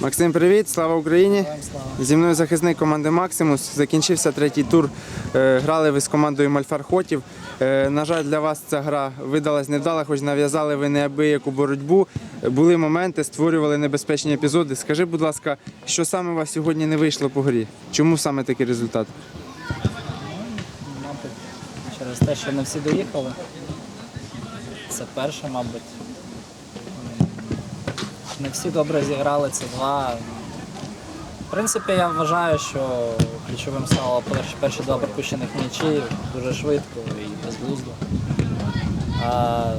Максим, привіт, слава Україні! Зі мною захисник команди Максимус. Закінчився третій тур. Е, Грали ви з командою Мальфар Хотів. Е, На жаль, для вас ця гра видалась невдала, хоч нав'язали ви неабияку боротьбу. Були моменти, створювали небезпечні епізоди. Скажи, будь ласка, що саме у вас сьогодні не вийшло по грі? Чому саме такий результат? Через те, що не всі доїхали. Це перше, мабуть. Не всі добре зіграли, це два. В принципі, я вважаю, що ключовим стало перші, перші два пропущених м'ячі дуже швидко і безглуздо. А,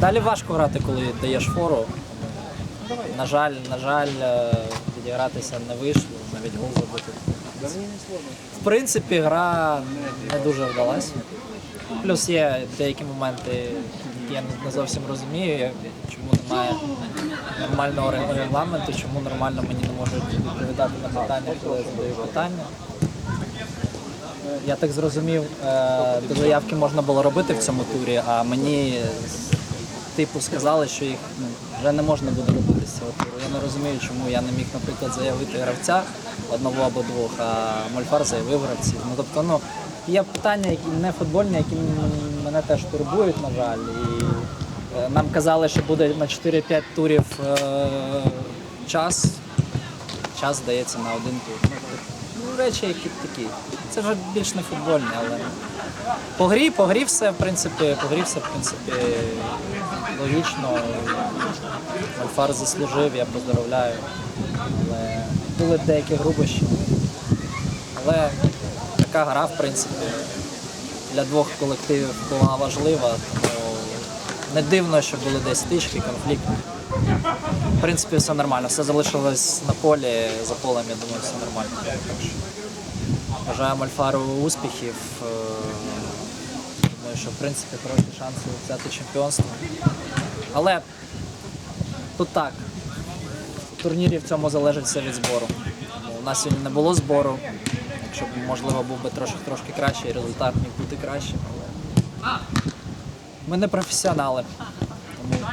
далі важко грати, коли даєш фору. На жаль, на жаль, е, відігратися не вийшло, навіть гол забити. В принципі, гра не дуже вдалася. Плюс є деякі моменти, які я не зовсім розумію, чому немає нормального регламенту, чому нормально мені не можуть відповідати на питання, коли я задаю питання. Я так зрозумів, е, до заявки можна було робити в цьому турі, а мені типу сказали, що їх ну, вже не можна буде робити з цього туру. Я не розумію, чому я не міг, наприклад, заявити гравця одного або двох, а Мольфар заявив гравців. Ну тобто, ну є питання, які не футбольні, які мене теж турбують, на жаль. І нам казали, що буде на 4-5 турів е, час. Час здається на один тур. Ну, Ну, речі, які такі. Це вже більш не футбольні, але по грі, по грі все, в принципі, по грі все, в принципі, логічно. Альфар заслужив, я поздравляю. Але були деякі грубощі. Але така гра, в принципі, для двох колективів була важлива. Тому не дивно, що були десь стички, конфлікти. В принципі, все нормально. Все залишилось на полі, за полем, я думаю, все нормально. Бажаємо Альфару успіхів. Е, Думаю, що в принципі хороші шанси взяти чемпіонство. Але тут так. В турнірі в цьому залежить все від збору. У нас сьогодні не було збору. Якщо б, можливо, був би трошки трошки кращий, результат міг бути кращим. Але ми не професіонали, тому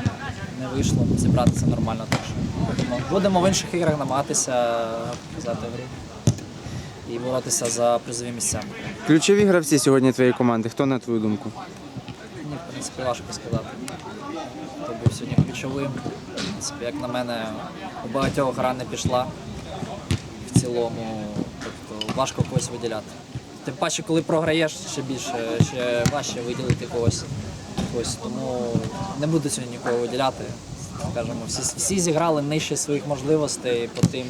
не вийшло зібратися нормально. Так що будемо, будемо в інших іграх намагатися показати гру і боротися за призові місця. Ключові гравці сьогодні твоєї команди. Хто на твою думку? Мені, в принципі, важко сказати. Хто був сьогодні ключовим. В принципі, як на мене, у багатьох гра не пішла в цілому. Тобто важко когось виділяти. Тим паче, коли програєш, ще більше, ще важче виділити когось. Когось. Тому не буду сьогодні нікого виділяти. Скажімо, всі, всі зіграли нижче своїх можливостей по тим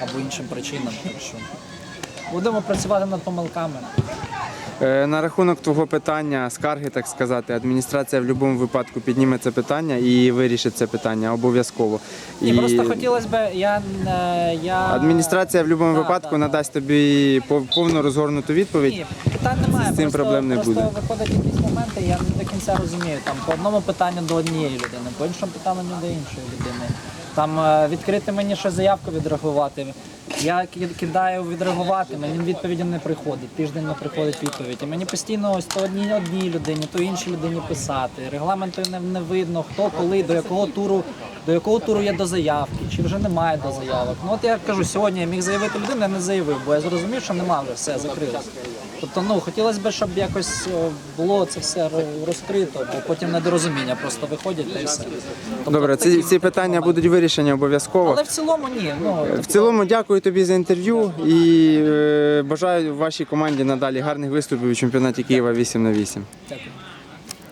або іншим причинам. Так що будемо працювати над помилками. Е, На рахунок твого питання, скарги, так сказати, адміністрація в будь-якому випадку підніме це питання і вирішить це питання обов'язково. Ні, І просто хотілося б, я, е, я... адміністрація в будь-якому Да, випадку да, надасть тобі пов- повну розгорнуту відповідь. Ні, питань немає. З цим просто, проблем не просто буде. виходять якісь моменти, я не до кінця розумію. Там по одному питанню до однієї людини, по іншому питанню до іншої людини. Там е, відкрити мені ще заявку відреагувати. Я ки- кидаю відреагувати, мені відповіді не приходить. Тиждень не приходить відповідь. І мені постійно ось то одній одній людині, то іншій людині писати. Регламенту не, не видно, хто коли, до якого туру, до якого туру є до заявки, чи вже немає до заявок. Ну от я кажу, сьогодні я міг заявити людину, я не заявив, бо я зрозумів, що немає вже все закрилось. Тобто, ну хотілося б, щоб якось е, було це все розкрито, бо потім недорозуміння просто виходять та й все. Тобто, Добре, ці, ці питання будуть вирішені обов'язково. Але в цілому ні. Ну, В цілому дякую тобі за інтерв'ю і е, бажаю вашій команді надалі гарних виступів у чемпіонаті Києва 8 на 8. дякую.